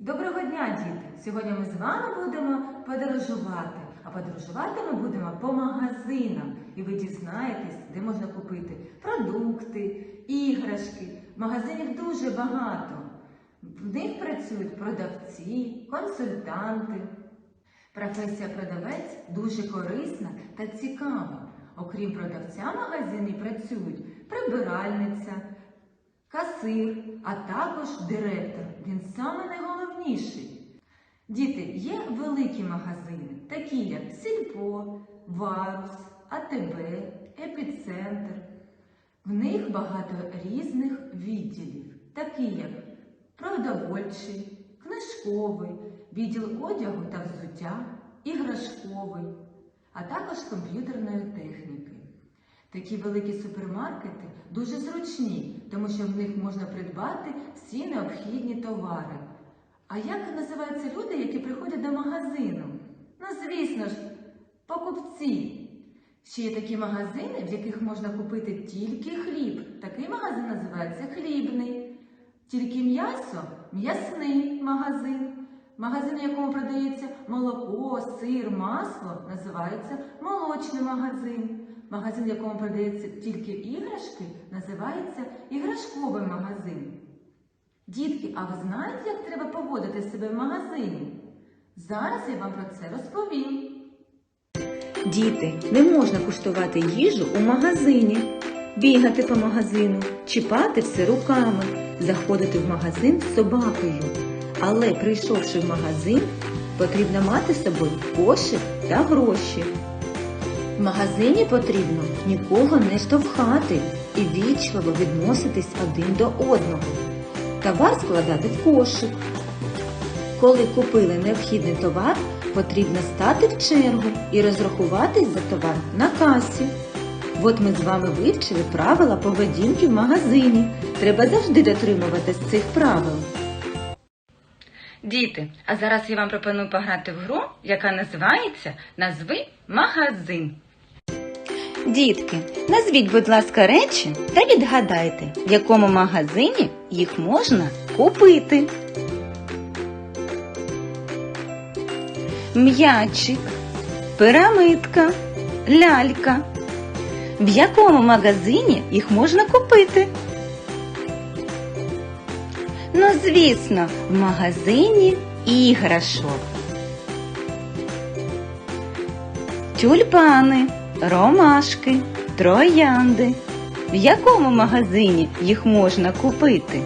Доброго дня, діти! Сьогодні ми з вами будемо подорожувати. А подорожувати ми будемо по магазинам. І ви дізнаєтесь, де можна купити продукти, іграшки. Магазинів дуже багато. В них працюють продавці, консультанти. Професія продавець дуже корисна та цікава. Окрім продавця в працюють прибиральниця, касир, а також директор. Він саме найголовніший. Діти, є великі магазини, такі як Сільпо, Варус, АТБ, Епіцентр. В них багато різних відділів, такі як продовольчий, книжковий, відділ одягу та взуття, іграшковий, а також комп'ютерної техніки. Такі великі супермаркети дуже зручні, тому що в них можна придбати всі необхідні товари. А як називаються люди, які приходять до магазину? Ну, звісно ж, покупці. Ще є такі магазини, в яких можна купити тільки хліб. Такий магазин називається хлібний. Тільки м'ясо м'ясний магазин. Магазин, в якому продається молоко, сир, масло, називається молочний магазин. Магазин, в якому продається тільки іграшки, називається іграшковий магазин. Дітки, а ви знаєте, як треба поводити себе в магазині? Зараз я вам про це розповім. Діти, не можна куштувати їжу у магазині, бігати по магазину, чіпати все руками, заходити в магазин з собакою. Але прийшовши в магазин, потрібно мати з собою кошик та гроші. В магазині потрібно нікого не штовхати і вічливо відноситись один до одного. Товар складати в кошик. Коли купили необхідний товар, потрібно стати в чергу і розрахуватись за товар на касі. От ми з вами вивчили правила поведінки в магазині. Треба завжди дотримуватись цих правил. Діти, а зараз я вам пропоную пограти в гру, яка називається Назви магазин. Дітки, назвіть, будь ласка, речі та відгадайте, в якому магазині їх можна купити. М'ячик, пірамидка, лялька. В якому магазині їх можна купити? Ну, звісно, в магазині іграшок. Тюльпани, ромашки, троянди. В якому магазині їх можна купити?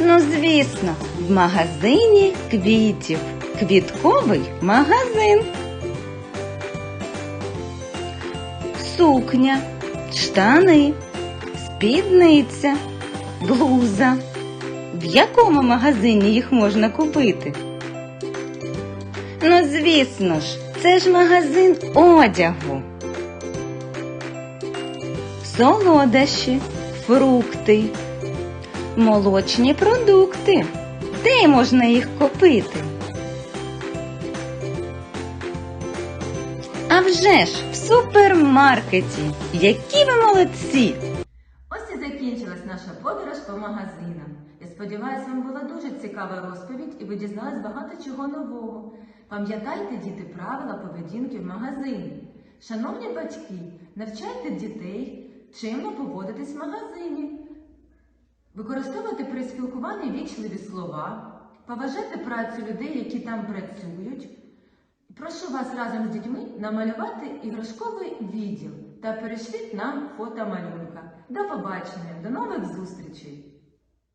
Ну, звісно, в магазині квітів. Квітковий магазин. Сукня, штани, спідниця, блуза. В якому магазині їх можна купити? Ну, звісно ж, це ж магазин одягу. Солодощі, фрукти, молочні продукти. Де можна їх купити? А вже ж в супермаркеті. Які ви молодці! Ось і закінчилась наша подорож по магазинам. Я сподіваюся, вам була дуже цікава розповідь і ви дізнались багато чого нового. Пам'ятайте, діти, правила поведінки в магазині. Шановні батьки, навчайте дітей чимно поводитись в магазині. Використовувати при спілкуванні вічливі слова, поважати працю людей, які там працюють. Прошу вас разом з дітьми намалювати іграшковий відділ та перешліть нам фото малюнка. До побачення, до нових зустрічей!